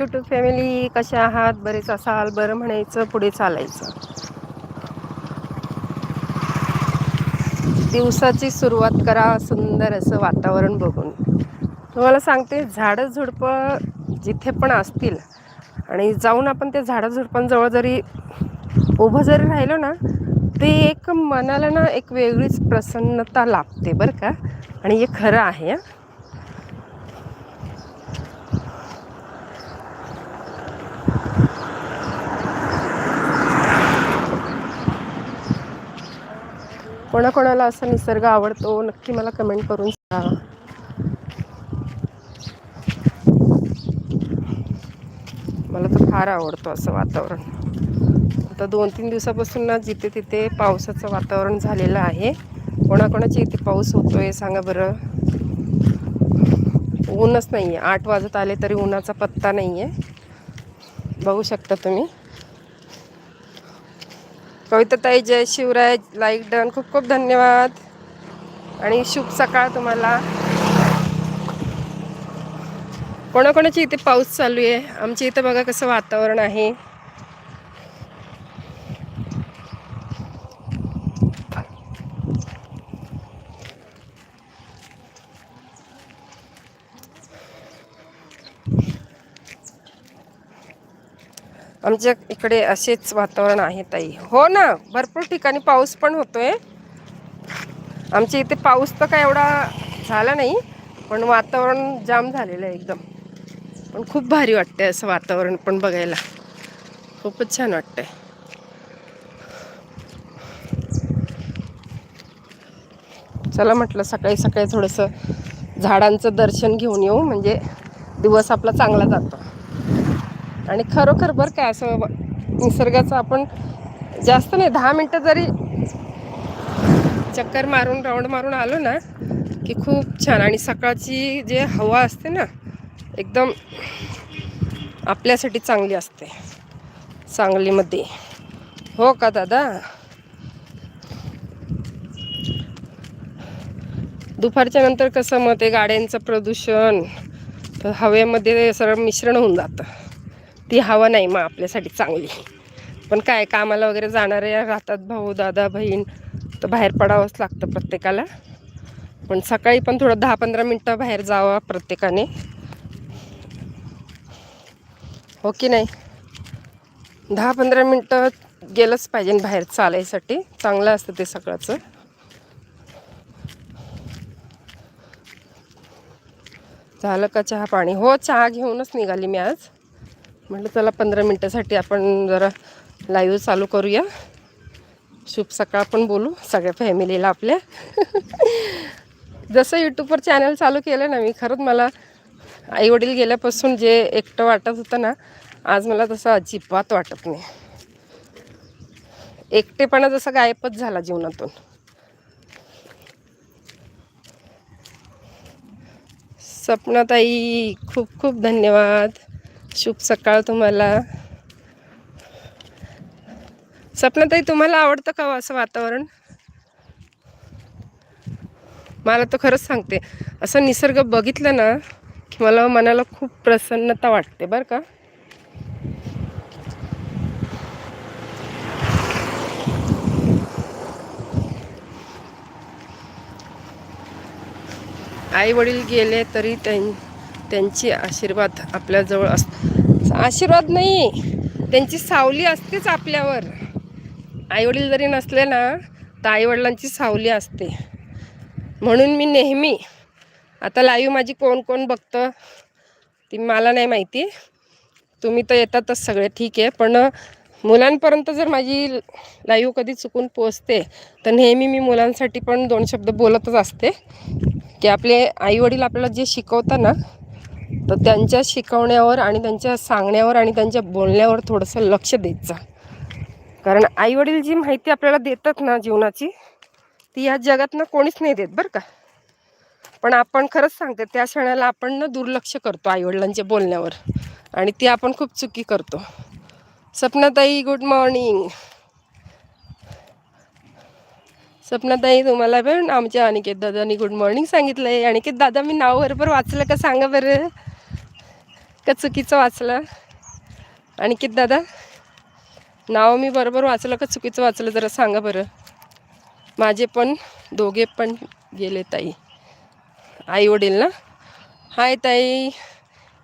YouTube family कशा आहात? बरेच असाल बरं म्हणायचं पुढे चालायचं. दिवसाची सुरुवात करा सुंदर असं वातावरण बघून. तुम्हाला सांगते झाडं झुडपं जिथे पण असतील आणि जाऊन आपण त्या झाडं झुडपांजवळ जरी उभं जरी राहिलो ना ते एक मनाला ना एक वेगळीच प्रसन्नता लाभते बरं का? आणि हे खरं आहे कोणाकोणाला असा निसर्ग आवडतो नक्की मला कमेंट करून सांगा. मला तर फार आवडतो असं वातावरण. आता दोन तीन दिवसापासून ना जिथे तिथे पावसाचं वातावरण झालेलं आहे. कोणाकोणाच्या इथे पाऊस होतोय सांगा बरं. ऊनच नाही आहे आठ वाजत आले तरी उन्हाचा पत्ता नाही आहे बघू शकता तुम्ही. कविताताई जय शिवराय लाईक डन खूप खूप धन्यवाद. आणि शुभ सकाळ तुम्हाला. कोणाकोणाची इथे पाऊस चालू आहे? आमच्या इथं बघा कसं वातावरण आहे. आमच्या इकडे असेच वातावरण आहे ताई. हो ना? भरपूर ठिकाणी पाऊस पण होतोय. आमच्या इथे पाऊस तर काय एवढा झाला नाही पण वातावरण जाम झालेलं आहे एकदम. पण खूप भारी वाटतंय असं वातावरण पण बघायला. खूपच छान वाटतंय. चला म्हटलं सकाळी सकाळी थोडंसं झाडांचं दर्शन घेऊन येऊ. म्हणजे दिवस आपला चांगला जातो. आणि खरोखर बरं का असं निसर्गाचं आपण जास्त नाही दहा मिनटं जरी चक्कर मारून राऊंड मारून आलो ना की खूप छान. आणि सकाळची जे हवा असते ना एकदम आपल्यासाठी चांगली असते. सांगलीमध्ये. हो का दादा? दुपारच्या नंतर कसं मग ते गाड्यांचं प्रदूषण तर हवेमध्ये सरळ मिश्रण होऊन जातं. ती हवा नाही मग आपल्यासाठी चांगली. पण काय कामाला वगैरे जाणारे राहतात भाऊ दादा बहीण तर बाहेर पडावंच लागतं प्रत्येकाला. पण सकाळी पण थोडं दहा पंधरा मिनटं बाहेर जावं प्रत्येकाने. हो की नाही? दहा पंधरा मिनटं गेलंच पाहिजे बाहेर चालायसाठी. चांगलं असतं ते सगळंचं झालं का चहा पाणी? हो चहा घेऊनच निघाली मी आज. म्हटलं चला पंधरा मिनटासाठी आपण जरा लाईव्ह चालू करूया. शुभ सकाळ पण बोलू सगळ्या फॅमिलीला आपल्या. जसं यूट्यूबवर चॅनल चालू केलं ना मी खरंच मला आईवडील गेल्यापासून जे एकटं वाटत होतं ना आज मला तसं अजिबात वाटत नाही. एकटेपणा जसं गायबच झाला जीवनातून. स्वप्नाताई खूप खूप धन्यवाद. शुभ सकाळ तुम्हाला. सपनाताई तुम्हाला आवडतं का हो असं वातावरण? मला तर खरंच सांगते असं निसर्ग बघितलं ना की मला मनाला खूप प्रसन्नता वाटते बरं का. आई वडील गेले तरी त्यां त्यांची आशीर्वाद आपल्याजवळ अस आशीर्वाद नाही. त्यांची सावली असतेच आपल्यावर. आईवडील जरी नसले ना तर आईवडिलांची सावली असते. म्हणून मी नेहमी आता लाईव्ह माझी कोण कोण बघतं ती मला नाही माहिती. तुम्ही तर येतातच सगळे ठीक आहे. पण मुलांपर्यंत जर माझी लाईव्ह कधी चुकून पोचते तर नेहमी मी मुलांसाठी पण दोन शब्द बोलतच असते. की आपले आईवडील आपल्याला जे शिकवतात ना तर त्यांच्या शिकवण्यावर आणि त्यांच्या सांगण्यावर आणि त्यांच्या बोलण्यावर थोडंसं लक्ष द्यायचं कारण आईवडील जी माहिती आपल्याला देतात ना जीवनाची ती या जगात ना कोणीच नाही देत बरं का. पण आपण खरंच सांगते त्या क्षणाला आपण ना दुर्लक्ष करतो आईवडिलांच्या बोलण्यावर. आणि ती आपण खूप चुकी करतो. सपनाताई गुड मॉर्निंग सपनाताई तुम्हाला पण आमच्या अनिकेत दादानी गुड मॉर्निंग सांगितलं आहे अनिकेत दादा मी नाव बरोबर वाचलं का सांगा बरं? का चुकीचं वाचलं? अनिकेत दादा नाव मी बरोबर वाचलं का चुकीचं वाचलं जरा सांगा बरं. माझे पण दोघे पण गेले ताई. आई वडील ना? हाय ताई.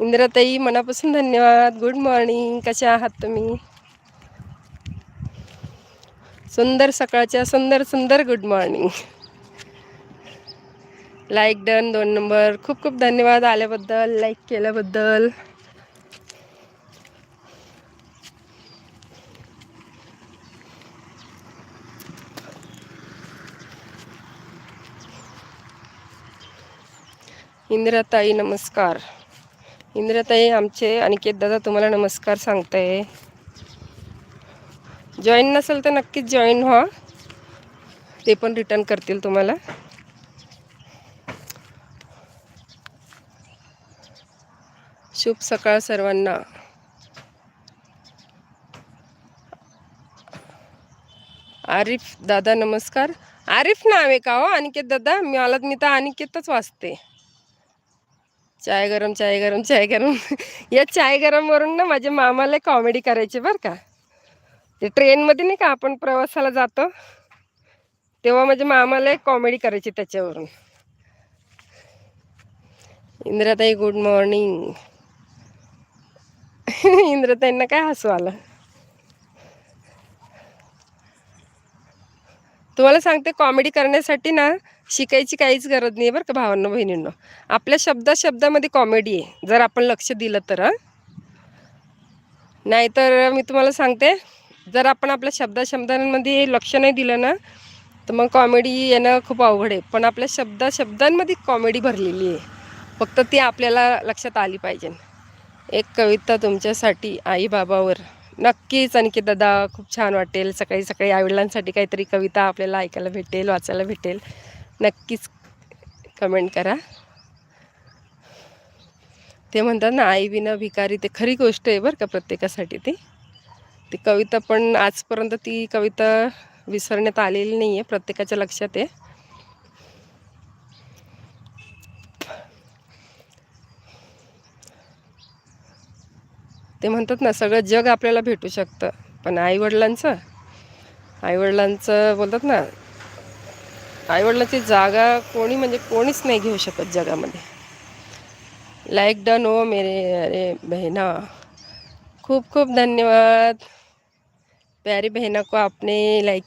इंदिराताई मनापासून धन्यवाद. गुड मॉर्निंग कशा आहात तुम्ही? सुंदर सकाळच्या सुंदर सुंदर गुड मॉर्निंग लाईक डन दोन नंबर खूप खूप धन्यवाद आल्याबद्दल लाईक केल्याबद्दल. इंदिराताई नमस्कार. इंदिराताई आमचे अनिकेत दादा तुम्हाला नमस्कार सांगताय जॉईन नसेल तर नक्कीच जॉईन व्हा. ते पण रिटर्न करतील तुम्हाला. शुभ सकाळ सर्वांना. आरिफ दादा नमस्कार. आरिफ नाव आहे का हो? अनिकेत दादा? मी मला मी तर अनिकेतच वाचते. चाय गरम चाय गरम चाय गरम. या चाय गरमवरून ना माझ्या मामाला कॉमेडी करायची बरं का. ते ट्रेनमध्ये नाही का आपण प्रवासाला जातो तेव्हा म्हणजे मामाला कॉमेडी करायची त्याच्यावरून. इंद्राताई गुड मॉर्निंग इंद्रताईंना काय हसू आलं? तुम्हाला सांगते कॉमेडी करण्यासाठी ना शिकायची काहीच गरज नाही बरं का भावांनो बहिणींनो. आपल्या शब्दा शब्दामध्ये कॉमेडी आहे जर आपण लक्ष दिलं तर नाहीतर मी तुम्हाला सांगते जर आपण आपल्या शब्दा शब्दांमध्ये लक्ष नाही दिलं ना तर मग कॉमेडी येणं खूप अवघड आहे. पण आपल्या शब्दा शब्दांमध्ये कॉमेडी भरलेली आहे. फक्त ती आपल्याला लक्षात आली पाहिजे. एक कविता तुमच्यासाठी आई बाबावर नक्कीच आणखी दादा खूप छान वाटेल. सकाळी सकाळी आईवडिलांसाठी काहीतरी कविता आपल्याला ऐकायला भेटेल वाचायला भेटेल. नक्कीच कमेंट करा. ते म्हणतात ना आई विना भिकारी ते खरी गोष्ट आहे बरं का प्रत्येकासाठी ती. ती कविता पण आजपर्यंत ती कविता विसरण्यात आलेली नाही आहे प्रत्येकाच्या लक्षात आहे. ते म्हणतात ना सगळं जग आपल्याला भेटू शकतं पण आईवडिलांचं? आईवडिलांचं बोलतात ना आईवडिलांची जागा कोणी म्हणजे कोणीच नाही घेऊ शकत जगामध्ये. लाईक डन हो मेरे अरे बहना खूप खूप धन्यवाद. प्यारी बहनों को आपने लाइक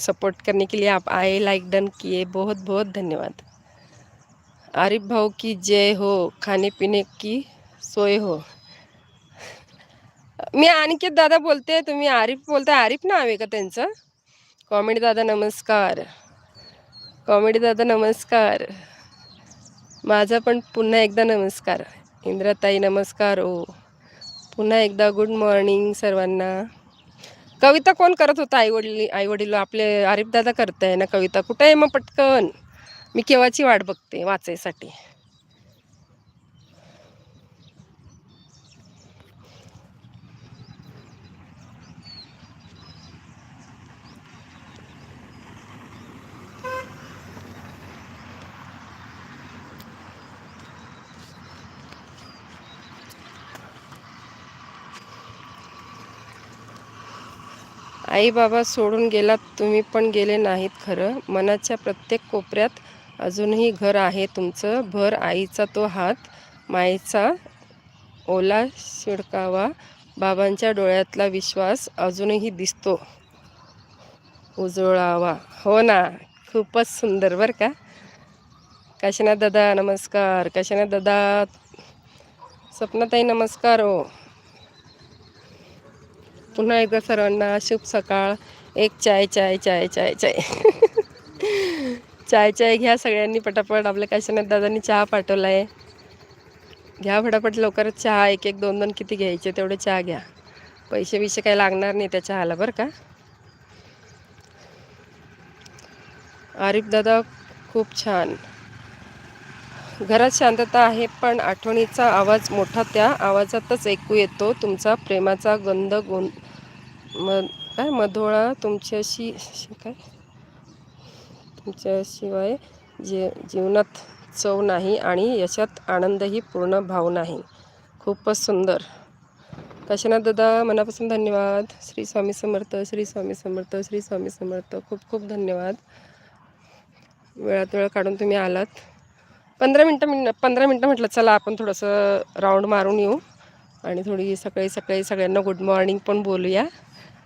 सपोर्ट करने के लिए आप आए लाइक डन किए। बहुत बहुत धन्यवाद। आरिफ भाऊ की जय हो खाने पीने की सोय हो। मी अनिकेत दादा बोलते तुम्ही आरिफ बोलताय आरिफ नाव आहे का त्यांचं कॉमेडी दादा नमस्कार। कॉमेडी दादा नमस्कार। माझा पण पुन्हा एकदा नमस्कार। इंद्राताई नमस्कार ओ पुन्हा एकदा गुड मॉर्निंग सर्वांना। कविता कोण करत होता आईवडील आईवडील? आपले आरिफ दादा करताय ना कविता. कुठे आहे मग पटकन? मी केव्हाची वाट बघते वाचायसाठी? आई बाबा सोडून गेलात तुम्ही पण गेले नाहीत खरं. मनाच्या प्रत्येक कोपऱ्यात अजूनही घर आहे तुमचं. भर आईचा तो हात मायेचा ओला शिडकावा बाबांच्या डोळ्यातला विश्वास अजूनही दिसतो. उजळावा. हो ना खूपच सुंदर बरं का? काशीनाथ दादा नमस्कार. काशीनाथ दादा सपनाताई नमस्कार हो. पुन्हा एकदा सर्वांना शुभ सकाळ. एक चाय चाय चाय चाय चाय. चाय चाय घ्या सगळ्यांनी पटापट. आपल्या काशीनाथ दादांनी चहा पाठवला आहे घ्या फटाफट लवकरच चहा. एक एक दोन दोन किती घ्यायचे तेवढे चहा घ्या. पैसे बिसे काही लागणार नाही त्या चहाला बरं का? आरिफ दादा खूप छान. घरात शांतता आहे पण आठवणीचा आवाज मोठा. त्या आवाजातच ऐकू येतो. तुमचा प्रेमाचा गंध गों मध काय मधोळा तुमच्याशी काय? तुमच्याशिवाय जे जीवनात चव नाही आणि यशात आनंदही पूर्ण भाव नाही. खूपच सुंदर. काशीनाथ दादा मनापासून धन्यवाद. श्री स्वामी समर्थ श्री स्वामी समर्थ श्री स्वामी समर्थ. खूप खूप धन्यवाद. वेळात वेळ काढून तुम्ही आलात. पंधरा मिनटं मिन पंधरा मिनटं म्हटलं चला आपण थोडंसं राऊंड मारून येऊ आणि थोडी सकाळी सकाळी सगळ्यांना गुड मॉर्निंग पण बोलूया.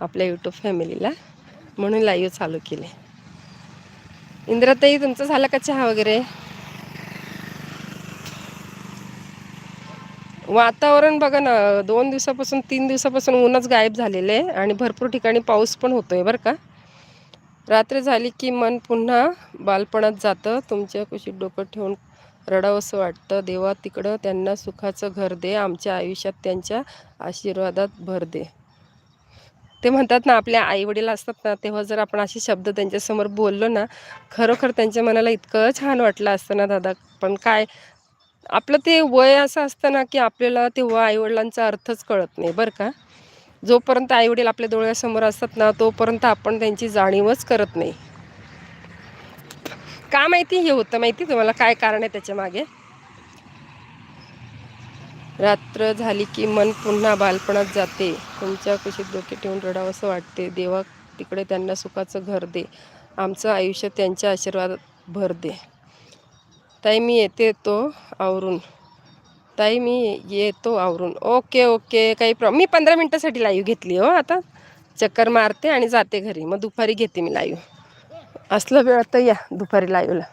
आपल्या यूट्यूब फॅमिलीला म्हणून लाईव्ह चालू केले. इंद्राताई तुमचं झालं का चहा वगैरे? वातावरण बघा ना दोन दिवसापासून तीन दिवसापासून ऊनच गायब झालेलं आहे आणि भरपूर ठिकाणी पाऊस पण होतोय बरं का. रात्र झाली की मन पुन्हा बालपणात जातं. तुमच्या कुशीत डोकं ठेवून रडावंसं वाटतं. देवा तिकडं त्यांना सुखाचं घर दे. आमच्या आयुष्यात त्यांच्या आशीर्वादात भर दे. ते म्हणतात ना आपल्या आईवडील असतात ना तेव्हा जर आपण असे शब्द त्यांच्यासमोर बोललो ना खरोखर त्यांच्या मनाला इतकं छान वाटलं असतं ना दादा. पण काय आपलं ते वय असं असतं ना की आपल्याला तेव्हा आईवडिलांचा अर्थच कळत नाही बरं का? जोपर्यंत आईवडील आपल्या डोळ्यासमोर असतात ना तोपर्यंत आपण त्यांची जाणीवच करत नाही. का माहिती? हे होतं माहिती? तुम्हाला काय कारण आहे त्याच्यामागे? रात्र झाली की मन पुन्हा बालपणात जाते. तुमच्या कुशीत डोके ठेवून रडावंसं वाटते. देवा तिकडे त्यांना सुखाचं घर दे. आमचं आयुष्य त्यांच्या आशीर्वादात भर दे. ताई मी येते तो आवरून. ताई मी येतो आवरून. Okay okay. काही प्रॉब्लेम मी पंधरा मिनटासाठी लाईव्ह घेतली हो आता. चक्कर मारते आणि जाते घरी. मग दुपारी घेते मी लाईव्ह असलं वेळ तर या दुपारी लाईव्हला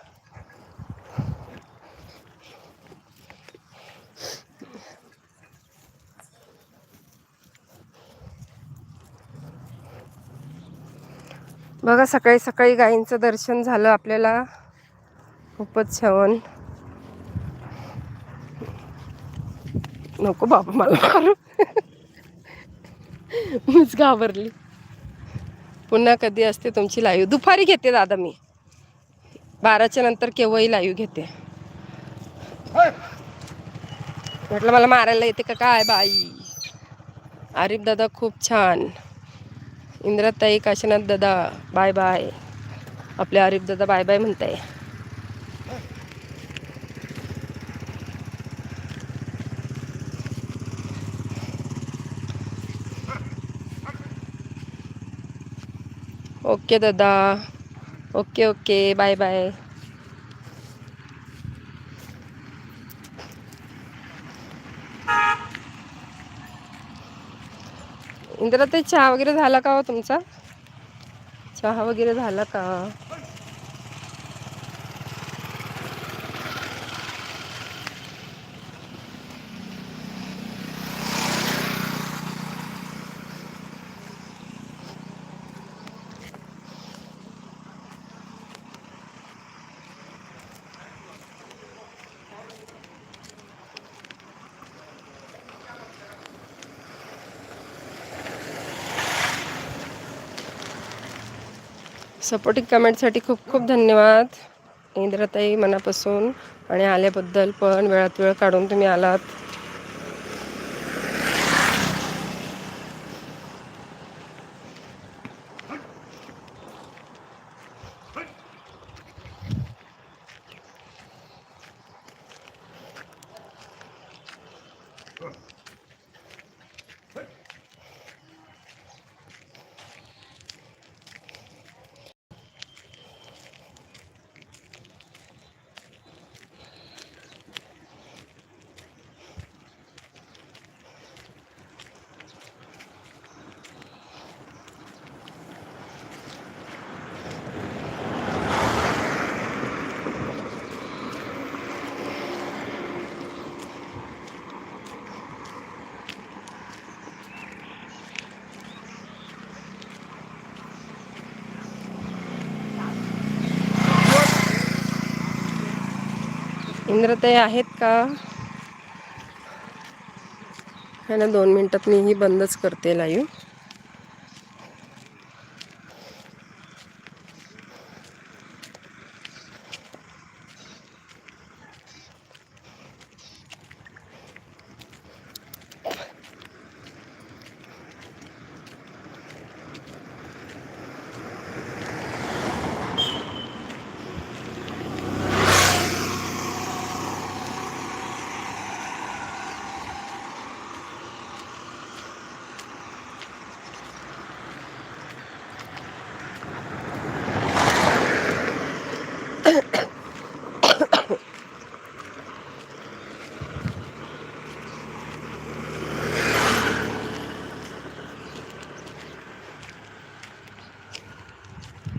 बघा सकाळी सकाळी गायींचं दर्शन झालं आपल्याला. खूपच छान. नको बाबा मला मारू. मीच घाबरली. पुन्हा कधी असते तुमची लाईव्ह दुपारी घेते दादा मी. बाराच्या नंतर केव्हाही लाईव्ह घेते. म्हटलं मला मारायला येते का? काय बाई? आरिफ दादा खूप छान. इंद्राताई काशीनाथ दादा बाय बाय. आपल्या आरिफ दादा बाय बाय म्हणताय. ओके दादा. Okay okay. Bye bye. Indira ते चहा वगैरे झाला का हो तुमचा? चहा वगैरे झाला का? सपोर्टिंग कमेंटसाठी खूप खूप धन्यवाद. इंद्रताई मनापासून आणि आल्याबद्दल पण वेळात वेळ काढून तुम्ही आलात. इंद्रताई आहेत का? है ना दोन मिनटात मी ही बंदच करते लाईव्ह